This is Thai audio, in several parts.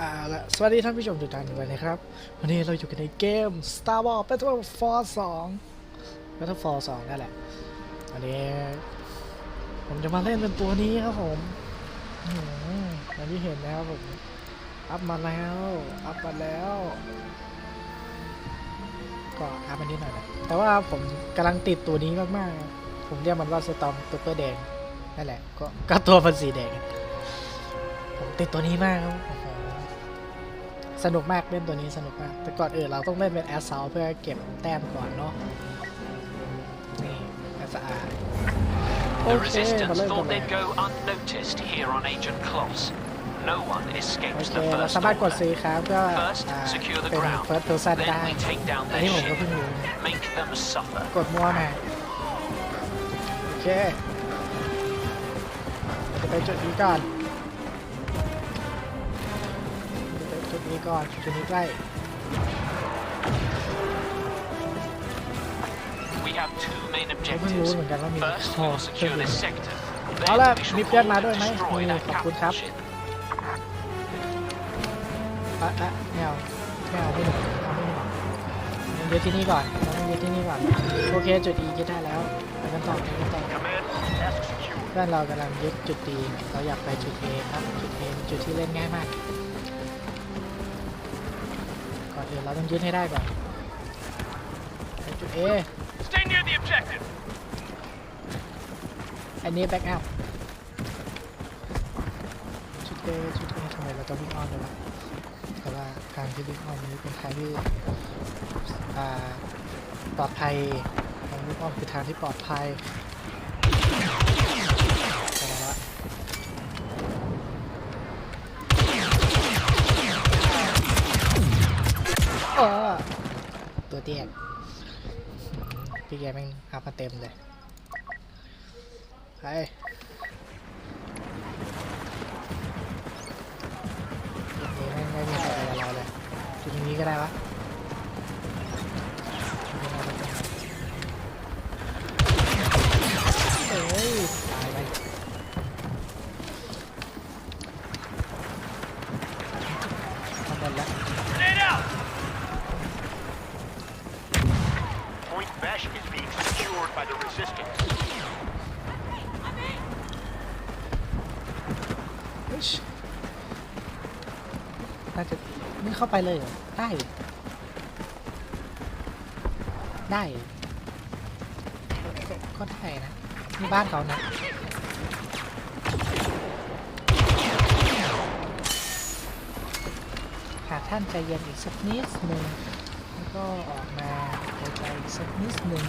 อ่าละสวัสดีท่านผู้ชมทุกท่านด้วยนะครับ วันนี้เราอยู่กันในเกม Star Wars Battlefront 2 Battlefront 2นั่นแหละ วันนี้ ผมจะมาเล่นเป็นตัวนี้ครับผมอย่างที่เห็นนะครับผม อัพมาแล้ว อัพมาแล้ว ก็อัพมานิดหน่อยนะแต่ว่าผมกำลังติดตัวนี้มากๆ ผมเรียกมันว่าสตอมตัวเปอร์แดงนั่นแหละ ก็ก็ตัวมันสีแดง ผมติดตัวนี้มากครับ สนุกมากเล่นตัวนี้สนุกมาก แต่ก่อนอื่นเราต้องเล่นเป็นแอสซาเพื่อเก็บแต้มก่อนเนาะ นี่แอสอาโอ The เค Resistance มาเริ่มกัน thought เลย they'd go unnoticed here on Agent Kloss. No one โอ escaped เค the เรา first สามารถกด order. ซื้อครับก็ First, อ่า secure the เป็น ground. first person ได้ Then we take down อัน their นี้ผมก็ ship. เพิ่งรู้ Make them suffer. กดมั่วมาโอเคเราจะไปจุดนี้ก่อน นี้ก่อนจุดนี้ใกล้ We have two main ผมเพิ่งรู้ objectives. เหมือนกันว่ามี First, โอ้ we'll เพิ่ง secure รู้ this sector. เอา Then ละ we shall มีเพื่อน hold มา and ด้วยไหม destroy นี่ that ขอบคุณครับ capital ship. อะอะไม่เอาไม่เอาไม่หนุกเอาไม่หนุกมันยึดที่นี่ก่อนเราต้องยึดที่นี่ก่อน โอเค จุด E ยึดได้แล้วไปกันต่อไปกันต่อ Command, task secure. เพื่อนเรากำลังยึดจุด D เราอยากไปจุด A ครับ จุด A เป็นจุดที่เล่นง่ายมาก ก่อนอื่นเราต้องยึดให้ได้ก่อนไปจุด A Stay near the objective. อันนี้แบ็กอัพจุด A จุด A ทำไมเราต้องวิ่งอ้อมเลยวะแต่ว่าการที่วิ่งอ้อมนี้เป็นทางที่อ่าปลอดภัยทางวิ่งอ้อมคือทางที่ปลอดภัยไปแล้วละเออ ตัวเตี้ยพี่แกแม่งอัพมาเต็มเลยไปจุดนี้ไม่ไม่มีใครอะไรเราเลยจุดนี้ก็ได้ปะจุดนี้เราก็ได้เอ้ยตายไปทำหมดแล้ว Grenade out. Point Besh is being secured by the resistance. เฮ้ยน่าจะนี่เข้าไปเลยเหรอได้ ได้ ก็ได้นะนี่บ้านเขานะหากท่านใจเย็นอีกสักนิดหนึ่งแล้วก็ออกมาใจอีกสักนิดหนึ่ง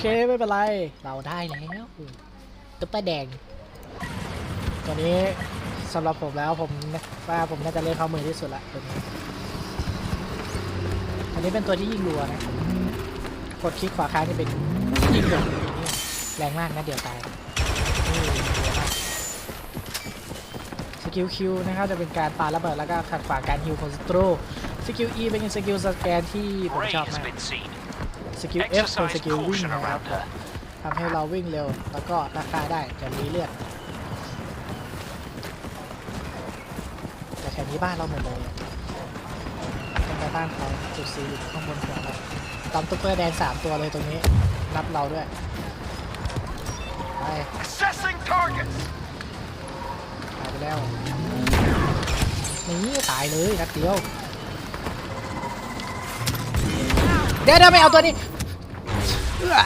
เคไม่เป็นไร เราได้แล้วตุ๊ปเปแดง ตัวนี้สำหรับผมแล้วผมว่าผมน่าจะเล่นเข้ามือที่สุดละตัวนี้อันนี้เป็นตัวที่ยิงรัวนะกดคลิกขวาค้างนี่เป็นยิงรัวแรงมากนะเดี๋ยวตายนี่รัวมากสกิลคิวนะครับจะเป็นการปาระเบิดแล้วก็ขัดขวางการฮิวของศัตรูสกิล E เป็นสกิลสแกนที่ผมชอบมาก สกิล F เป็นส Exercise กิลวิ่ง caution นะครับ around her. ทำให้เราวิ่งเร็ว แล้วก็ราคาได้จะมีเลือดแต่แถวนี้บ้านเราหมดเลยเป็นในบ้านเขาจุดสีอยู่ข้างบนหัวเราตอมตุ๊กเปอร์แดงสามตัวเลยตรงนี้นับเราด้วยไป Assessing targets. ตายไปแล้วนี่ตายเลยนัดเดียว ดี๋ยวเดี๋ยวไม่เอาตัวนี้เอื้อ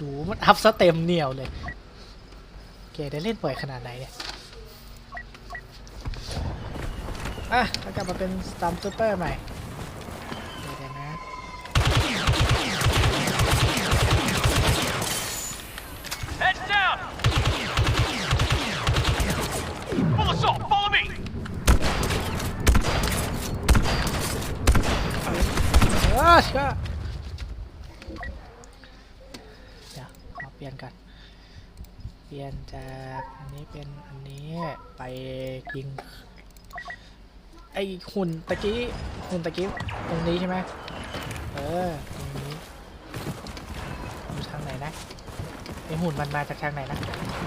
ดูมันอัพสเต็มเหนียวเลยโอเคได้เล่นบ่อยขนาดไหนเนี่ยอะแล้วกลับมาเป็นสตัมซูเปอร์ใหม่ เดี๋ยวนะ Heads down. Full assault. Follow me. เออเชเดี๋ยวขอเปลี่ยนกัน เปลี่ยนจากอันนี้เป็นอันนี้ไปยิงไอหุ่นตะกี้หุ่นตะกี้ตรงนี้ใช่ไหมเออตรงนี้อยู่ทางไหนนะไอหุ่นมันมาจากทางไหนนะ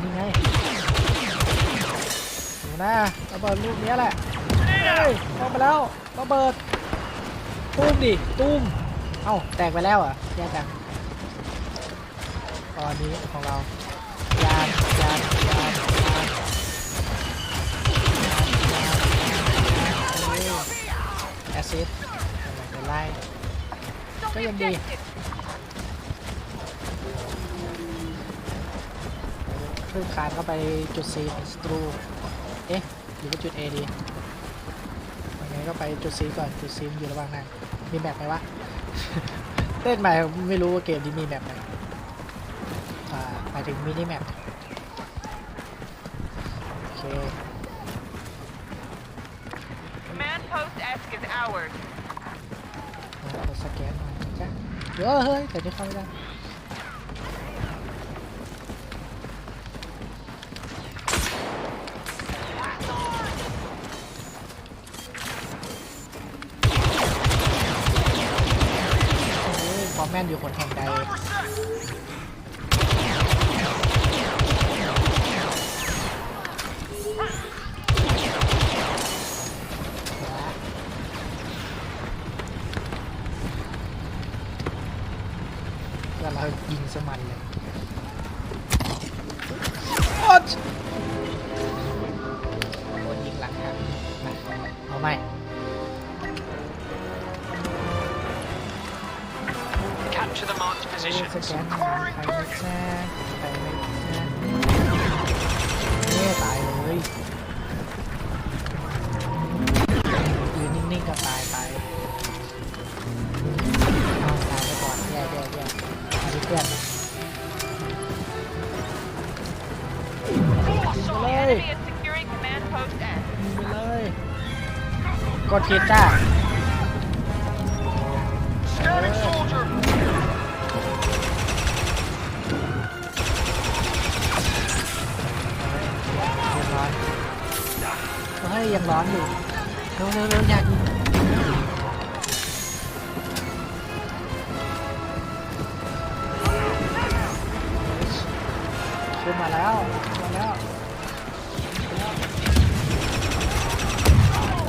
นี่ไงดูนะระเบิดลูกนี้แหละเฮ้ยออกมาแล้วระเบิด ตุ้มดิ ตุ้ม เอ้า แตกไปแล้วอะแย่จังตอนนี้ของเรา ยาน ยาน ยานยานแอซิดเป็นไล่ Don't be Cái gì? objective. ครึ่งคานเข้าไปจุด C สตรู เอ๊ะ หรือว่าจุด A ดียังไงก็ไปจุด C ก่อน จุด C มันอยู่ระหว่างนั้น มีแมปไหมวะ เล่นใหม่ไม่รู้ว่าเกมนี้มีแมปไหมอ่าหมายถึงมินิแมปโอเค Command post S is ours. เราสแกนหน่อยนะจ๊ะเฮ้ยเฮ้ยแต่นี่เข้าไม่ได้ นอยู่คนแห่งใด สแกนใครไม่แซ่ใครไม่แซ่เนี่ยตายเลยยืนนิ่งๆก็ตายตายเอาตายไปก่อนแย่แย่แย่เอาดิเพื่อน The enemy is securing command post S. ยิงไปเลยกดผิดจ้า ยยังร้อนอยู่เร็วเร็วเร็วอยากยิงขึ้นมาแล้วมาแล้ว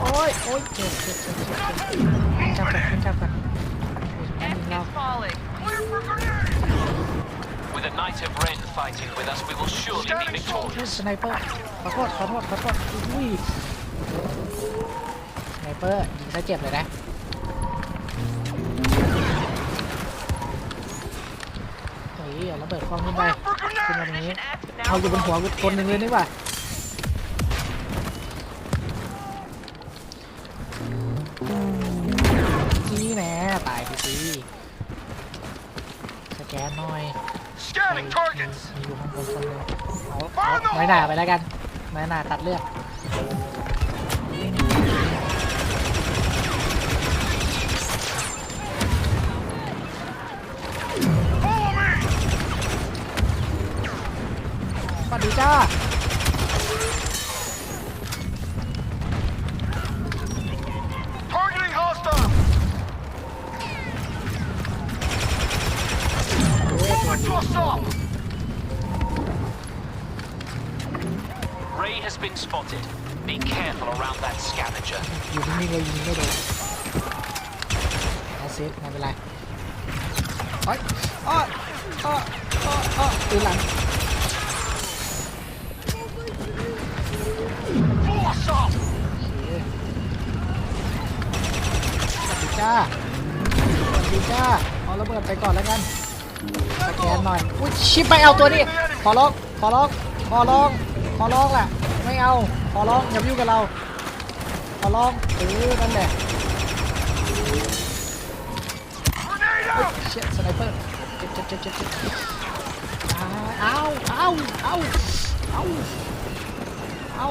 โอ้ยโอ้ยเจ็บเจ็บเจ็บเจ็บเจ็บจับกันจับกันยิ S งเรา is falling. With a knight of Ren fighting with us, we will surely be victorious. สไนเปอร์ขอโทษขอโทษขอโทษอุ้ย เปอร์ยิงซะเจ็บเลยนะเฮ้ยเอาระเบิดคว้างขึ้นไปขึ้นมาตรงนี้ Position S is เอา now อยู่บนหัวกูคนหนึ่งเลยนี่หว่านี่แน่ตายไปสิสแกนหน่อย Scanning targets. มีอยู่ข้างบนคนหนึงเอาเอาน้อยหนาไปแล้วกันน้อยหนาตัดเลือด around that scavenger. อยู่นิ่งๆเลยยิงไม่โดนแอสซิสไม่เป็นไรโอ้ยอ้ออ้ออ้ออ้อปืนหลัง สวัสดีจ้าสวัสดีจ้าเอาระเบิดไปก่อนแล้วกันสแกนหน่อยอุ้ยชิบไปเอาตัวนี้ ขอร้องขอร้องขอร้องขอร้องแหละไม่เอาขอร้องอย่ามายุ่งกับเรา ขอร้องเออนั่นแหละเชี่ยสไนเปอร์เจ็บเจ็บเจ็บเจ็บเอาวอ้าวอ้าวอ้าวอ้า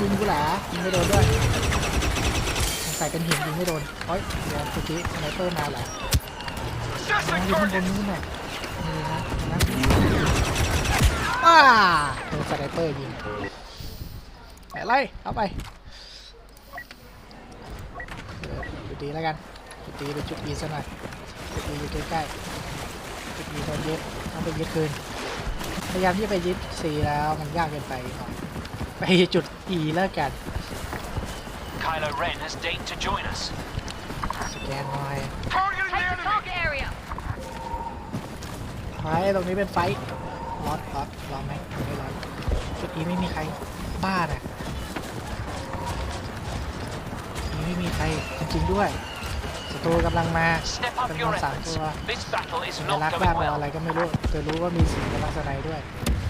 ยิงกูเหรอยิงไม่โดนด้วยสงสัยเป็นหินยิงไม่โดนเฮ้ยเดี๋ยวเมื่อกี้ไนเปอร์มาเหรออ๋อ Assessing อยู่ข้างบนนู้นน่ะนี่นะนะโดนสไนเปอร์ยิงไปไล่เอาไปจุดดีแล้วกันจุดดีเป็นจุดดีซะหน่อยจุดดีอยู่ใกล้ๆจุดดีโดนยึดต้องไปยึดคืนพยายามที่จะไปยึดสีแล้วมันยากเกินไปหน่อย ไปจุด E แล้วกัน Kylo Ren has deigned to join us. สแกนหน่อย Targeting the Take the enemy! target area. ไฟตรงนี้เป็นไฟร้อนร้อนร้อนไหมไม่ร้อนจุดนี้ไม่มีใครบ้าน่ะจุดนี้ไม่มีใครจริงๆด้วยศัตรูกำลังมา Step up จำนว your นสาม efforts. ตัว This battle is สัญ not ลักษณ์ going บ้าบอ well. อะไรก็ไม่รู้แต่รู้ว่ามีสีกำลังสไนด้วย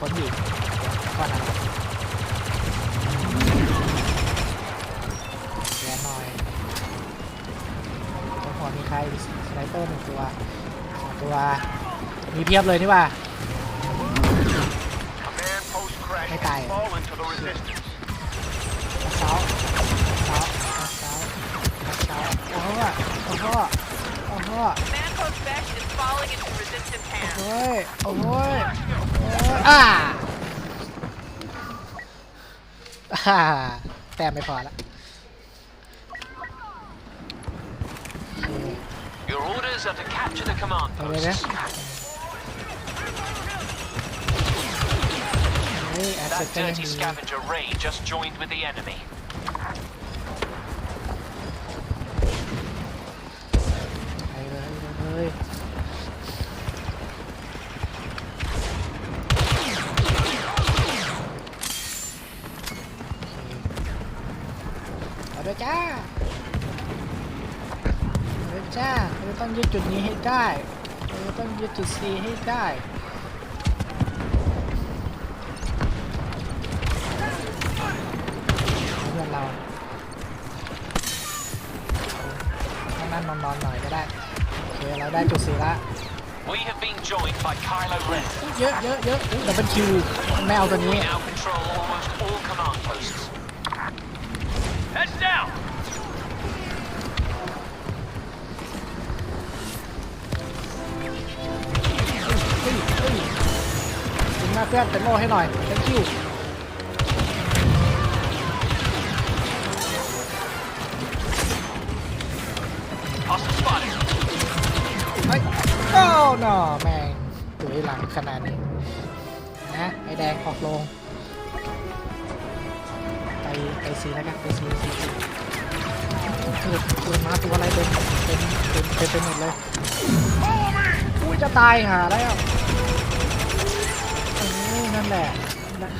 คนอีกก่อนนะแกนหน่อยตรงหัวมีใครสไนเปอร์หนึ่งตัวสองตัว มีเพียบเลยนี่ว่า Command post crash Mấy has tài à? fallen to the resistance. มาเสาเสาเสาเสาโอ้โหโอ้โหโอ้โห Command post Besh is falling into resistance hands. โอ้ยโอ้โอ้ย อ่าอ่าแต้มไม่พอละโอเค Your orders are to capture the command เอาเลยนะ posts. เฮ้ยแอสเซ That ทก็ยัง dirty มี scavenger Ray just joined with the enemy. ไปเลย ยึดจุดนี้ให้ได้เราต้องยึดจุด C ให้ได้เพื่อนเราเอานั่งนอนๆหน่อยก็ได้ โอเค เราได้จุด C ละ We have been joined by Kylo Ren. เยอะเยอะเยอะดับเบิลคิวไม่เอาตัวนี้ We now control almost all command posts. Heads down! มาเพื่อนเป็นโล่ให้หน่อย thank you Hostile spotted. เฮ้โอ้หนอแม่งตุยหลังขนาดนี้นะไอแดงออกลง ไปไปซีแล้วกันไปซีซีซีเกิดเกิดมาตัวอะไรเต็มเต็มเต็มเต็มไปหมดเลยอุ้ยจะตายหาแล้ว นั่นแหละ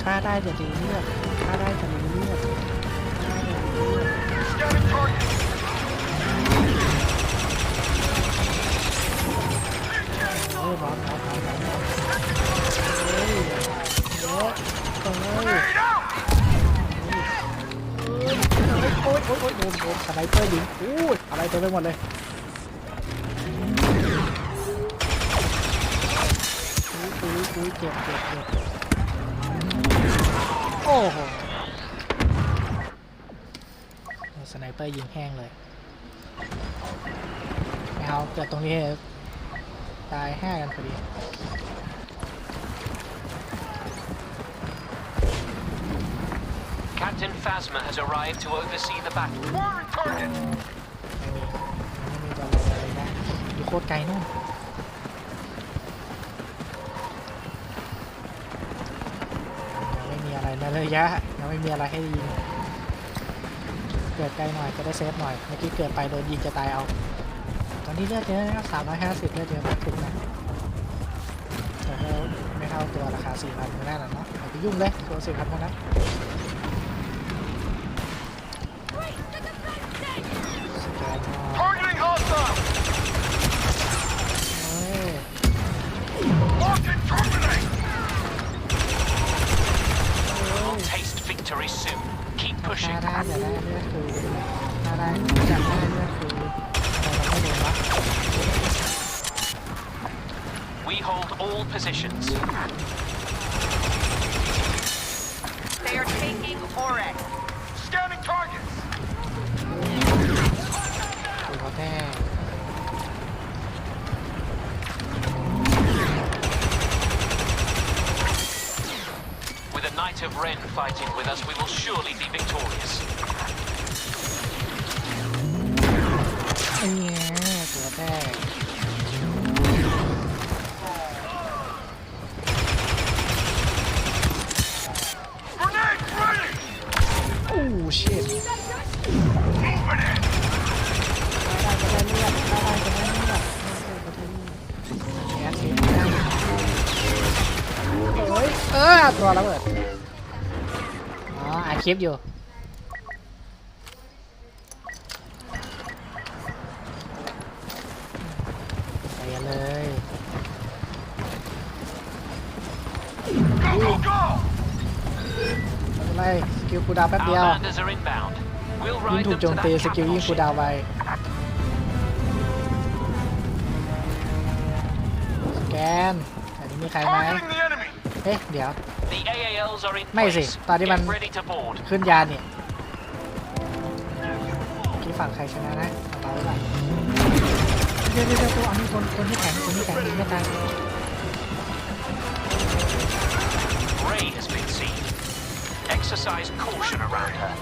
ฆ่าได้จะดีเลือดฆ่าได้จะดีเลือดฆ่าได้จะดีเลือดโอ้ยร้อนร้อนร้อนร้อนร้อนเฮ้ยเยอะเฮ้ย Grenade out! โอ้ยโอ้ยโอ้ยโดนโดนสไนเปอร์ยิงอู้ยอะไรเต็มไปหมดเลยอุ้ยอุ้ยอุ้ยเจ็บเจ็บเจ็บ โอ้โหสไนเปอร์ยิงแห้งเลยไม่เอาเกิดตรงนี้ตายห้ากันพอดี Captain Phasma has arrived to oversee the battle. Firing target! ไม่มีไม่มีตัวอะไรเลยนะอยู่โคตรไกลนู่นยัง ไม่มีอะไระเลยยะยังไม่มีอะไรให้ยิงเกิดไกลหน่อยจะได้เซฟหน่อยเมื่อกี้เกิดไปโดนยิงจะตายเอา ตอนนี้เลือดเยอะนะครับสามร้อยห้าสิบเลือดเยอะมากถึงนะแต่ก็ไม่เท่าตัวราคาสี่พันไม่ได้หรอกเนาะอย่าไปยุ่งเลยตัวสี่พันเท่านั้น They are taking Orex. Scanning targets! With a Knight of Ren fighting with us, we will surely be victorious. Yeah, ตัวระเบิด อ๋ออัดคลิปอยู่ ไปกันเลยไม่เป็นไรสกิลคูดาวแป๊บเดียว ยิ่งถูกโจมตีสกิลยิ่งคูดาวไวสแกนอันนี้มีใครไหมเอ๊ะเดี๋ยว The AALs are in ไม่สิ place. ตอนที่มัน Get ready to board. ขึ้นยานเนี่ยที่ฝั่งใครชนะนะเราหรือเปล่าเดี๋ยวเดี๋ยวเดี๋ยวตัวอันนี้คนคนที่แข็งคนที่แข็งยิงไม่ตาย Ray has been seen. Exercise caution around her.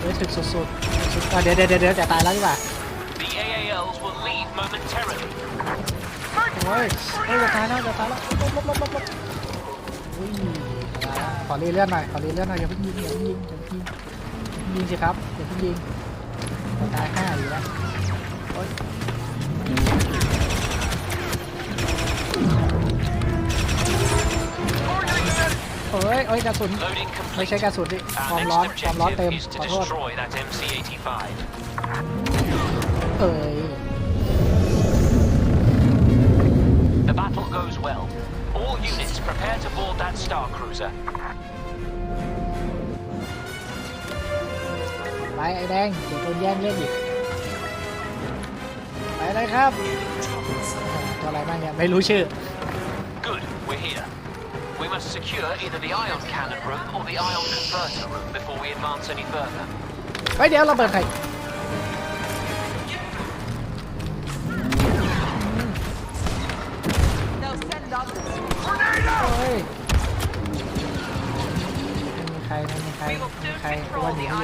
เฮ้ยถึกสุดๆสุดอะเดี๋ยวเดี๋ยวเดี๋ยวเดี๋ยวจะตายแล้วดีกว่า The AALs will leave momentarily. โอ้ยเฮ้ยจะตายแล้วจะตายแล้วลบลบลบลบลบอุ้ยมาแล้วขอรีเลื่อนหน่อยขอรีเลื่อนหน่อยอย่าเพิ่งยิงอย่าเพิ่งยิงอย่าเพิ่งยิงยิงสิครับอย่าเพิ่งยิงจะตายห้าอยู่แล้วโอ๊ยเอ้ยเอ้ยกระสุน Loading ไม่ complete. ใช่กระสุนดิค Our วาม next ร้อนความร้อนเต็ม objective is ข to อโทษ destroy that MC-85. เอ้ย The battle goes well. All units prepare to board that star cruiser. ไปไอ้แดงเดี๋ยวโดนแย่งเล่นอีกไปเลยครับตัวอะไรบ้างเนี่ยไม่รู้ชื่อ Good, we're here. We must secure either the ion cannon room or the ion converter room before we advance any further. เฮ้ยเดี๋ยวระเบิดใคร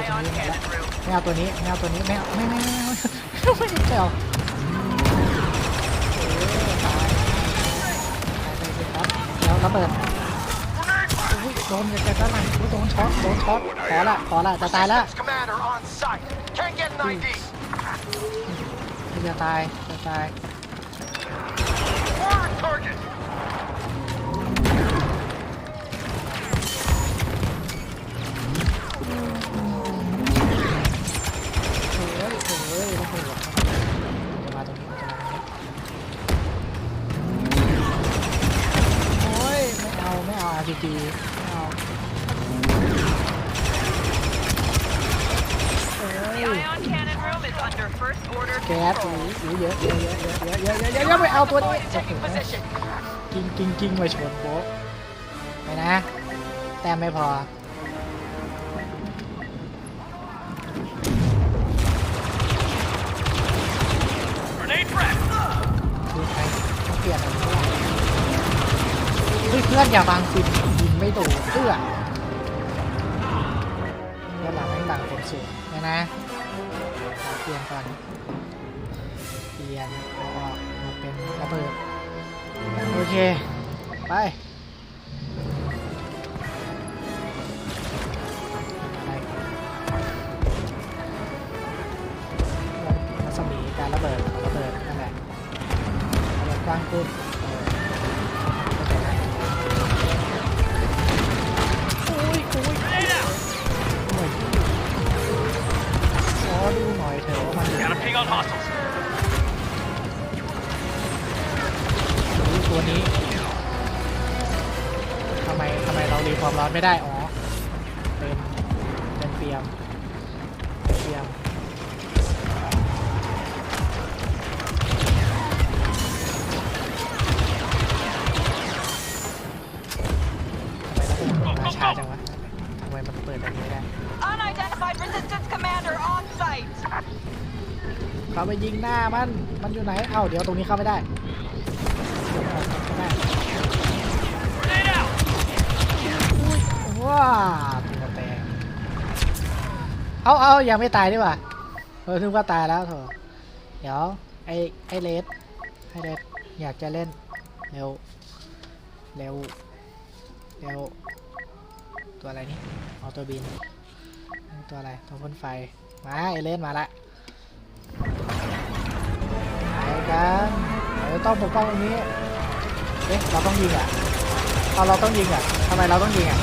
ว cannon room. ไม่เอาตัวนี้ไม่เอาตัวนี้ไม่เอาไม่ไม่ไม่ไม่ไม่ไม่ไม่เอาเออตายตายไปสิครับแล้วระเบิด Grenade ready. อุ้ยโดนจะจะอะไรอุ้ยโดนช็อตโดนช็อตขอละขอละจะตายแล้วจะตายจะตาย เยอะเยอะเยอะเยอะเยอะเยอะเยอะเยอะไม่เอาตัวนี้กิงกิงกิงมาชนโป๊ะไปนะ แต้มไม่พอดูใครต้องเปลี่ยนอะไรไม่ได้เพื่อนอย่าบังสิยิงไม่โดนเพื่อนเพื่อนหลังแม่งบังผมสูงนะนะเปลี่ยนก่อน เปลี่ยนแล้วก็มาเป็นระเบิด โอเค ไปไป มทำไมเรารีความร้อนไม่ได้ อ๋อเป็นเป็นเปียมเป็นเปียมทำไมระบบมันมาช้าจังวะทำไมมันเปิดแบบนี้ไม่ได้ Unidentified resistance commander on site. เขาไปยิงหน้ามัน มันอยู่ไหน เอ้า เดี๋ยวตรงนี้เข้าไม่ได้เข้าไม่ได้ Grenade out! ว้าตัวแตกเอาเอายังไม่ตายดีกว่าเออนึกว่าตายแล้วโถอะเดี๋ยวไอไอเลสไอเลสอยากจะเล่นเร็วเร็วเร็วตัวอะไรนี่ออตัวบิน ตัวอะไรตัวพ่นไฟ มาไอเลสมาละไปกันเราต้องปกป้องตรงนี้เอ๊ะเราต้องยิงอะเอาเราต้องยิงอะทำไมเราต้องยิงอะ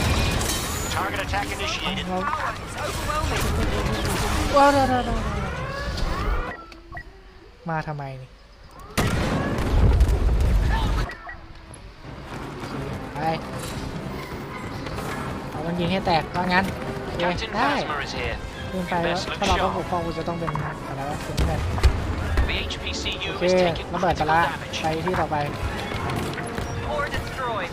Target attack initiated. เรา Power is overwhelming. ว้าวเดี๋ยวเดี๋ยวเดี๋ยวมาทำไมนี่ไปเราต้องยิงให้แตกว่างั้นโอเค Captain ได้ Phasma is here. ลืมไปว่าถ้าเราต้องปกป้องกูจะต้องเป็นอะไรวะเป็นเพื่อน The HPCU โอเค is taking ระเบิดไป critical ละ damage. ไปที่ต่อไป Core destroyed.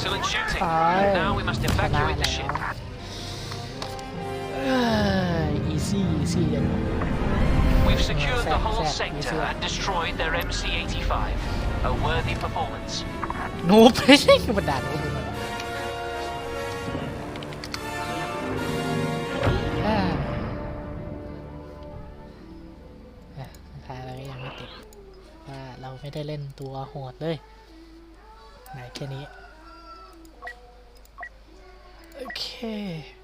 Excellent shooting. Aye. Now we must ชนะ evacuate แล้ the ว ship. อีซี่อีซี่ We've secured the Set, whole set, sector easy. and destroyed their MC-85. A worthy performance. หนูไม่ใช่คือบันดาลหนูอ่าอะสุดท้ายเราก็ยังไม่ติดว่าเราไม่ได้เล่นตัวโหดเลยไหนแค่นี้ โอเค